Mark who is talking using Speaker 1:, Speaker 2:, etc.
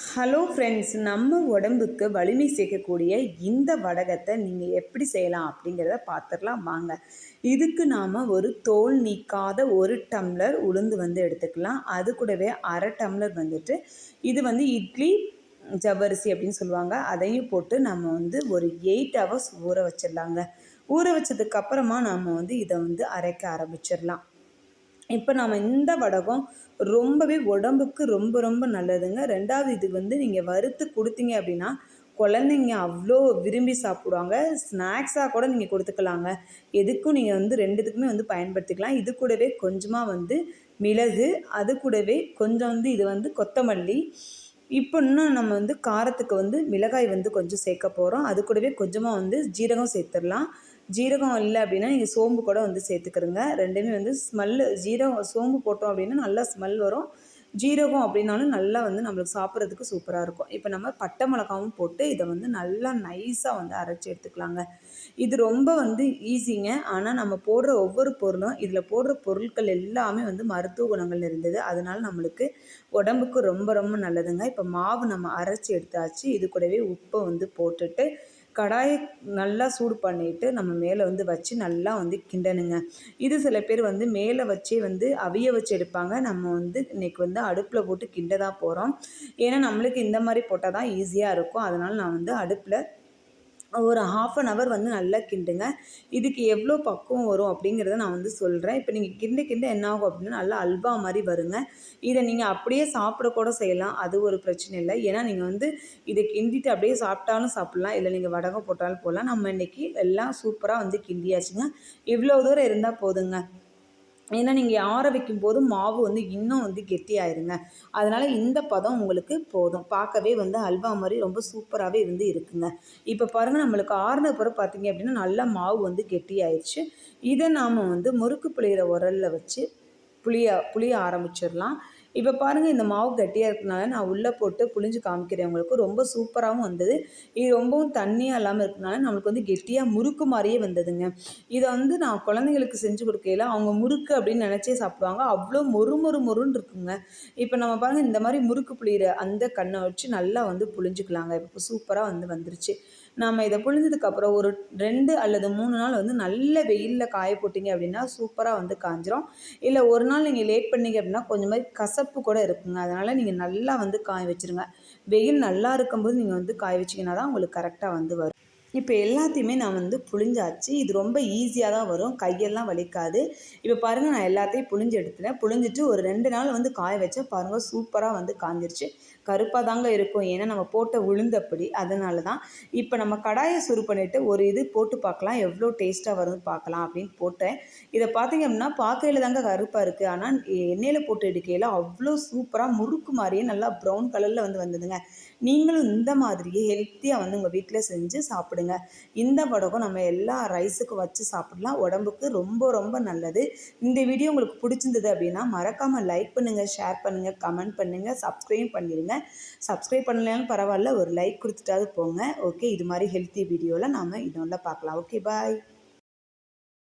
Speaker 1: Hello friends நம்ம உடம்புக்கு வலிமை சேர்க்கக்கூடிய இந்த வடகத்தை நீங்கள் எப்படி செய்யலாம் அப்படிங்கிறத பார்த்துடலாம் வாங்க. இதுக்கு நாம் ஒரு தோல் நீக்காத ஒரு டம்ளர் உளுந்து வந்து எடுத்துக்கலாம். அது கூடவே அரை டம்ளர் வந்துட்டு இது வந்து இட்லி ஜவ்வரிசி அப்படின்னு சொல்லுவாங்க. அதையும் போட்டு நம்ம வந்து ஒரு எயிட் ஹவர்ஸ் ஊற வச்சிடலாங்க. ஊற வச்சதுக்கப்புறமா நாம் வந்து இதை வந்து அரைக்க ஆரம்பிச்சிடலாம். இப்போ நாம் இந்த வடகம் ரொம்பவே உடம்புக்கு ரொம்ப ரொம்ப நல்லதுங்க. ரெண்டாவது இது வந்து நீங்கள் வறுத்து கொடுத்தீங்க அப்படின்னா குழந்தைங்க அவ்வளோ விரும்பி சாப்பிடுவாங்க. ஸ்நாக்ஸாக கூட நீங்கள் கொடுத்துக்கலாங்க. எதுக்கும் நீங்கள் வந்து ரெண்டுத்துக்குமே வந்து பயன்படுத்திக்கலாம். இது கூடவே கொஞ்சமாக வந்து மிளகு அது கூடவே கொஞ்சம் வந்து இது வந்து கொத்தமல்லி இப்போ இன்னும் நம்ம வந்து காரத்துக்கு வந்து மிளகாய் வந்து கொஞ்சம் சேர்க்க போகிறோம் அது கூடவே கொஞ்சமாக வந்து ஜீரகம் சேர்த்துடலாம். ஜீரகம் இல்லை அப்படின்னா நீங்கள் சோம்பு கூட வந்து சேர்த்துக்கிறோங்க. ரெண்டுமே வந்து ஸ்மெல்லு ஜீரகம் சோம்பு போட்டோம் அப்படின்னா நல்லா ஸ்மெல் வரும். ஜீரகம் அப்படின்னாலும் நல்லா வந்து நம்மளுக்கு சாப்பிட்றதுக்கு சூப்பராக இருக்கும். இப்போ நம்ம பட்டை மிளகாவும் போட்டு இதை வந்து நல்லா நைஸாக வந்து அரைச்சி எடுத்துக்கலாங்க. இது ரொம்ப வந்து ஈஸிங்க ஆனால் நம்ம போடுற ஒவ்வொரு பொருளும் இதில் போடுற பொருட்கள் எல்லாமே வந்து மருத்துவ குணங்கள் இருந்தது. அதனால நம்மளுக்கு உடம்புக்கு ரொம்ப ரொம்ப நல்லதுங்க. இப்போ மாவு நம்ம அரைச்சி எடுத்தாச்சு. இது கூடவே உப்பை வந்து போட்டுட்டு கடாயை நல்லா சூடு பண்ணிவிட்டு நம்ம மேலே வந்து வச்சு நல்லா வந்து கிண்டணுங்க. இது சில பேர் வந்து மேலே வச்சே வந்து அவிய வச்சு எடுப்பாங்க. நம்ம வந்து இன்றைக்கி வந்து அடுப்பில் போட்டு கிண்ட தான் போகிறோம் ஏன்னா நம்மளுக்கு இந்த மாதிரி போட்டால் தான் ஈஸியாக இருக்கும். அதனால் நான் வந்து அடுப்பில் ஒரு ஹாஃப் அன் ஹவர் வந்து நல்லா கிண்டுங்க. இதுக்கு எவ்வளோ பக்குவம் வரும் அப்படிங்கிறத நான் வந்து சொல்கிறேன் இப்போ நீங்கள் கிண்ட கிண்ட என்ன ஆகும் அப்படின்னா நல்லா அல்வா மாதிரி வருங்க. இதை நீங்கள் அப்படியே சாப்பிட கூட செய்யலாம். அது ஒரு பிரச்சனை இல்லை. ஏன்னா நீங்கள் வந்து இதை கிண்டிட்டு அப்படியே சாப்பிட்டாலும் சாப்பிட்லாம். இல்லை நீங்கள் வடகம் போட்டாலும் போடலாம். நம்ம இன்றைக்கி எல்லாம் சூப்பராக வந்து கிண்டியாச்சுங்க. இவ்வளோ தூரம் இருந்தால் போதுங்க. ஏன்னா நீங்கள் ஆற வைக்கும் போது மாவு வந்து இன்னும் வந்து கெட்டியாயிருங்க. அதனால் இந்த பதம் உங்களுக்கு போதும். பார்க்கவே வந்து அல்வா மாதிரி ரொம்ப சூப்பராகவே வந்து இருக்குங்க. இப்போ பாருங்கள் நம்மளுக்கு ஆறுன பிறகு பார்த்தீங்க அப்படின்னா நல்லா மாவு வந்து கெட்டியாயிடுச்சு இதை நாம் வந்து முறுக்கு புளியிற உரலில் வச்சு புளிய புளிய ஆரம்பிச்சிடலாம். இப்போ பாருங்கள் இந்த மாவு கட்டியாக இருக்கனால நான் உள்ளே போட்டு புளிஞ்சு காமிக்கிறேன். உங்களுக்கு ரொம்ப சூப்பராகவும் வந்தது. இது ரொம்பவும் தண்ணியாக இல்லாமல் இருக்கனால நம்மளுக்கு வந்து கெட்டியாக முறுக்கு மாதிரியே வந்ததுங்க. இதை வந்து நான் குழந்தைங்களுக்கு செஞ்சு கொடுக்கையில் அவங்க முறுக்கு அப்படின்னு நினச்சே சாப்பிடுவாங்க. அவ்வளோ மொறு மொறு மொறுன்னு இருக்குங்க. இப்போ நம்ம பாருங்கள் இந்த மாதிரி முறுக்கு புளியிற அந்த கண்ணை வச்சு நல்லா வந்து புளிஞ்சுக்கலாங்க இப்போ சூப்பராக வந்து வந்துருச்சு. நம்ம இதை புழிஞ்சதுக்கப்புறம் ஒரு ரெண்டு அல்லது மூணு நாள் வந்து நல்ல வெயிலில் காய போட்டிங்க அப்படின்னா சூப்பராக வந்து காஞ்சிரும். இல்லை ஒரு நாள் நீங்கள் லேட் பண்ணிங்க அப்படின்னா கொஞ்சம் மாதிரி கசப்பு கூட இருக்குங்க. அதனால் நீங்கள் நல்லா வந்து காய வச்சுருங்க. வெயில் நல்லா இருக்கும்போது நீங்கள் வந்து காய வச்சிங்கன்னா தான் உங்களுக்கு கரெக்டாக வந்து வரும். இப்போ எல்லாத்தையுமே நான் வந்து புழிஞ்சாச்சு. இது ரொம்ப ஈஸியாக தான் வரும். கையெல்லாம் வலிக்காது. இப்போ பாருங்கள் நான் எல்லாத்தையும் புழிஞ்சு எடுத்துட்டேன். புழிஞ்சிட்டு ஒரு ரெண்டு நாள் வந்து காய வச்சேன் பாருங்கள் சூப்பராக வந்து காஞ்சிருச்சு. கருப்பாக தாங்க இருக்கும். ஏன்னா நம்ம போட்ட உளுந்தப்படி அதனால தான். இப்போ நம்ம கடாயை சுரு பண்ணிவிட்டு ஒரு இது போட்டு பார்க்கலாம். எவ்வளோ டேஸ்ட்டாக வரும்னு பார்க்கலாம் அப்படின்னு போட்டேன். இதை பார்த்தீங்க அப்படின்னா பார்க்கையில் தாங்க கருப்பாக இருக்குது ஆனால் எண்ணெயில் போட்டு எடுக்கையில் அவ்வளோ சூப்பராக முறுக்கு மாதிரியே நல்லா ப்ரௌன் கலரில் வந்து வந்ததுங்க. நீங்களும் இந்த மாதிரியே ஹெல்த்தியாக வந்து உங்கள் வீட்டில் செஞ்சு சாப்பிடுங்க. இந்த வடகம் நம்ம எல்லா ரைஸுக்கும் வச்சு சாப்பிடலாம். உடம்புக்கு ரொம்ப ரொம்ப நல்லது. இந்த வீடியோ உங்களுக்கு பிடிச்சிருந்தது அப்படின்னா மறக்காமல் லைக் பண்ணுங்கள் ஷேர் பண்ணுங்கள் கமெண்ட் பண்ணுங்கள் சப்ஸ்கிரைப் பண்ணிடுங்க சப்ஸ்கிரைப் பண்ணலைனாலும் பரவாயில்ல ஒரு லைக் கொடுத்துட்டாவது போங்க. ஓகே இது மாதிரி ஹெல்த்தி வீடியோவில் நாம் இன்னொன்று பார்க்கலாம். Okay bye